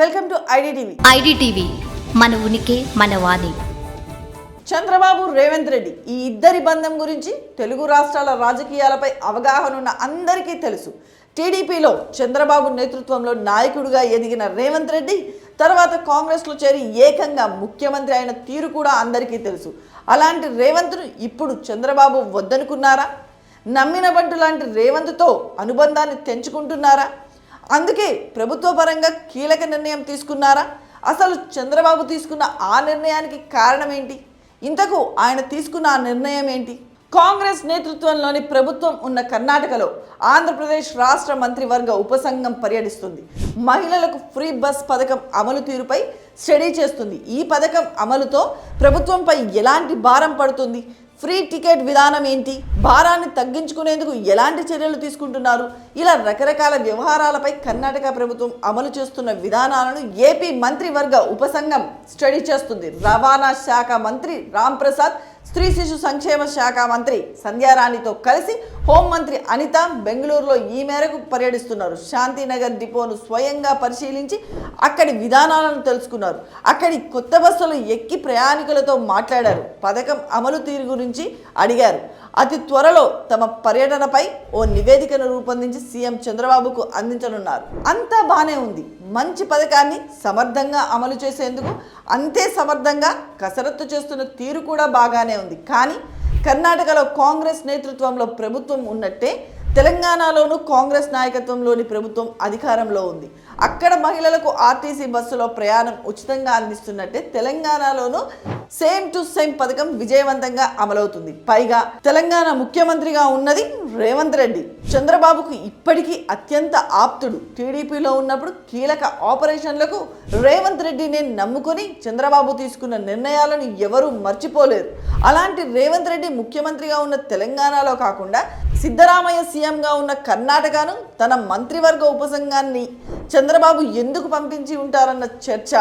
Welcome to IDTV. IDTV మన ఉనికి మన వాణి. చంద్రబాబు రేవంత్ రెడ్డి ఈ ఇద్దరి బంధం గురించి తెలుగు రాష్ట్రాల రాజకీయాలపై అవగాహన ఉన్న అందరికీ తెలుసు. టీడీపీలో చంద్రబాబు నేతృత్వంలో నాయకుడిగా ఎదిగిన రేవంత్ రెడ్డి తర్వాత కాంగ్రెస్లో చేరి ఏకంగా ముఖ్యమంత్రి అయిన తీరు కూడా అందరికీ తెలుసు. అలాంటి రేవంత్ను ఇప్పుడు చంద్రబాబు వద్దనుకున్నారా? నమ్మిన బంటు లాంటి రేవంత్తో అనుబంధాన్ని తెంచుకుంటున్నారా? అందుకే ప్రభుత్వ పరంగా కీలక నిర్ణయం తీసుకున్నారా? అసలు చంద్రబాబు తీసుకున్న ఆ నిర్ణయానికి కారణం ఏంటి? ఇంతకు ఆయన తీసుకున్న ఆ నిర్ణయం ఏంటి? కాంగ్రెస్ నేతృత్వంలోని ప్రభుత్వం ఉన్న కర్ణాటకలో ఆంధ్రప్రదేశ్ రాష్ట్ర మంత్రివర్గ ఉపసంఘం పర్యటిస్తుంది. మహిళలకు ఫ్రీ బస్ పథకం అమలు తీరుపై స్టడీ చేస్తుంది. ఈ పథకం అమలుతో ప్రభుత్వంపై ఎలాంటి భారం పడుతుంది? ఫ్రీ టికెట్ విధానం ఏంటి? భారాన్ని తగ్గించుకునేందుకు ఎలాంటి చర్యలు తీసుకుంటున్నారు? ఇలా రకరకాల వ్యవహారాలపై కర్ణాటక ప్రభుత్వం అమలు చేస్తున్న విధానాలను ఏపీ మంత్రివర్గ ఉపసంఘం స్టడీ చేస్తుంది. రవాణా శాఖ మంత్రి రామ్ ప్రసాద్ స్త్రీ శిశు సంక్షేమ శాఖ మంత్రి సంధ్యారాణితో కలిసి హోంమంత్రి అనిత బెంగళూరులో ఈ మేరకు పర్యటిస్తున్నారు. శాంతినగర్ డిపోను స్వయంగా పరిశీలించి అక్కడి విధానాలను తెలుసుకున్నారు. అక్కడి కొత్త బస్సులు ఎక్కి ప్రయాణికులతో మాట్లాడారు. పథకం అమలు తీరు గురించి అడిగారు. అతి త్వరలో తమ పర్యటనపై ఓ నివేదికను రూపొందించి సీఎం చంద్రబాబుకు అందించనున్నారు. అంతా బాగానే ఉంది. మంచి పథకాన్ని సమర్థంగా అమలు చేసేందుకు అంతే సమర్థంగా కసరత్తు చేస్తున్న తీరు కూడా బాగానే ఉంది. కానీ కర్ణాటకలో కాంగ్రెస్ నేతృత్వంలో ప్రభుత్వం ఉన్నట్టే తెలంగాణలోనూ కాంగ్రెస్ నాయకత్వంలోని ప్రభుత్వం అధికారంలో ఉంది. అక్కడ మహిళలకు ఆర్టీసీ బస్సులో ప్రయాణం ఉచితంగా అందిస్తున్నట్టే తెలంగాణలోనూ సేమ్ టు సేమ్ పథకం విజయవంతంగా అమలవుతుంది. పైగా తెలంగాణ ముఖ్యమంత్రిగా ఉన్నది రేవంత్ రెడ్డి. చంద్రబాబుకు ఇప్పటికీ అత్యంత ఆప్తుడు. టీడీపీలో ఉన్నప్పుడు కీలక ఆపరేషన్లకు రేవంత్ రెడ్డిని నమ్ముకొని చంద్రబాబు తీసుకున్న నిర్ణయాలను ఎవరూ మర్చిపోలేరు. అలాంటి రేవంత్ రెడ్డి ముఖ్యమంత్రిగా ఉన్న తెలంగాణలో కాకుండా సిద్ధరామయ్య సీఎంగా ఉన్న కర్ణాటకను తన మంత్రివర్గ ఉపసంఘాన్ని చంద్రబాబు ఎందుకు పంపించి ఉంటారన్న చర్చ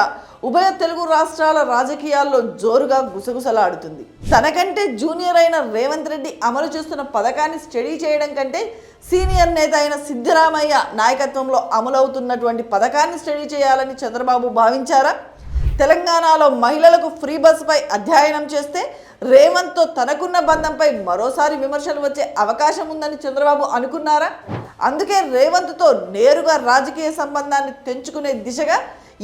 ఉభయ తెలుగు రాష్ట్రాల రాజకీయాల్లో జోరుగా గుసగుసలాడుతుంది. తనకంటే జూనియర్ అయిన రేవంత్ రెడ్డి అమలు చేస్తున్న పథకాన్ని స్టడీ చేయడం కంటే సీనియర్ నేత అయిన సిద్ధరామయ్య నాయకత్వంలో అమలవుతున్నటువంటి పథకాన్ని స్టడీ చేయాలని చంద్రబాబు భావించారా? తెలంగాణలో మహిళలకు ఫ్రీ బస్సుపై అధ్యయనం చేస్తే రేవంత్తో తనకున్న బంధంపై మరోసారి విమర్శలు వచ్చే అవకాశం ఉందని చంద్రబాబు అనుకున్నారా? అందుకే రేవంత్తో నేరుగా రాజకీయ సంబంధాన్ని తెంచుకునే దిశగా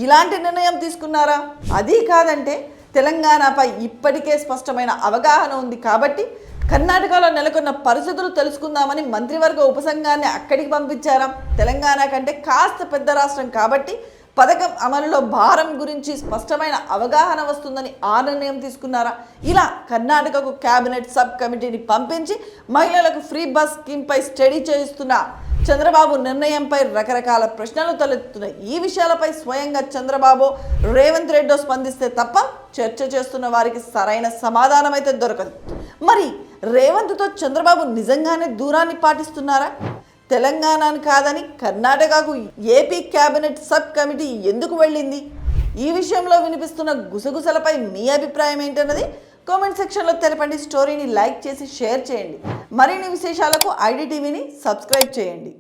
ఇలాంటి నిర్ణయం తీసుకున్నారా? అది కాదంటే తెలంగాణపై ఇప్పటికే స్పష్టమైన అవగాహన ఉంది కాబట్టి కర్ణాటకలో నెలకొన్న పరిస్థితులు తెలుసుకుందామని మంత్రివర్గ ఉపసంఘాన్ని అక్కడికి పంపించారా? తెలంగాణ కంటే కాస్త పెద్ద రాష్ట్రం కాబట్టి పథకం అమలులో భారం గురించి స్పష్టమైన అవగాహన వస్తుందని ఆ నిర్ణయం తీసుకున్నారా? ఇలా కర్ణాటకకు కేబినెట్ సబ్ కమిటీని పంపించి మహిళలకు ఫ్రీ బస్ స్కీమ్పై స్టడీ చేయిస్తున్న చంద్రబాబు నిర్ణయంపై రకరకాల ప్రశ్నలు తలెత్తున్నాయి ఈ విషయాలపై స్వయంగా చంద్రబాబు రేవంత్ రెడ్డి స్పందిస్తే తప్ప చర్చ చేస్తున్న వారికి సరైన సమాధానం అయితే దొరకదు. మరి రేవంత్తో చంద్రబాబు నిజంగానే దూరాన్ని పాటిస్తున్నారా? తెలంగాణను కాదని కర్ణాటకకు ఏపీ కేబినెట్ సబ్ కమిటీ ఎందుకు వెళ్ళింది? ఈ విషయంలో వినిపిస్తున్న గుసగుసలపై మీ అభిప్రాయం ఏంటన్నది కామెంట్ సెక్షన్లో తెలపండి. స్టోరీని లైక్ చేసి షేర్ చేయండి. మరిన్ని విశేషాలకు ఐడి టీవీని సబ్స్క్రైబ్ చేయండి.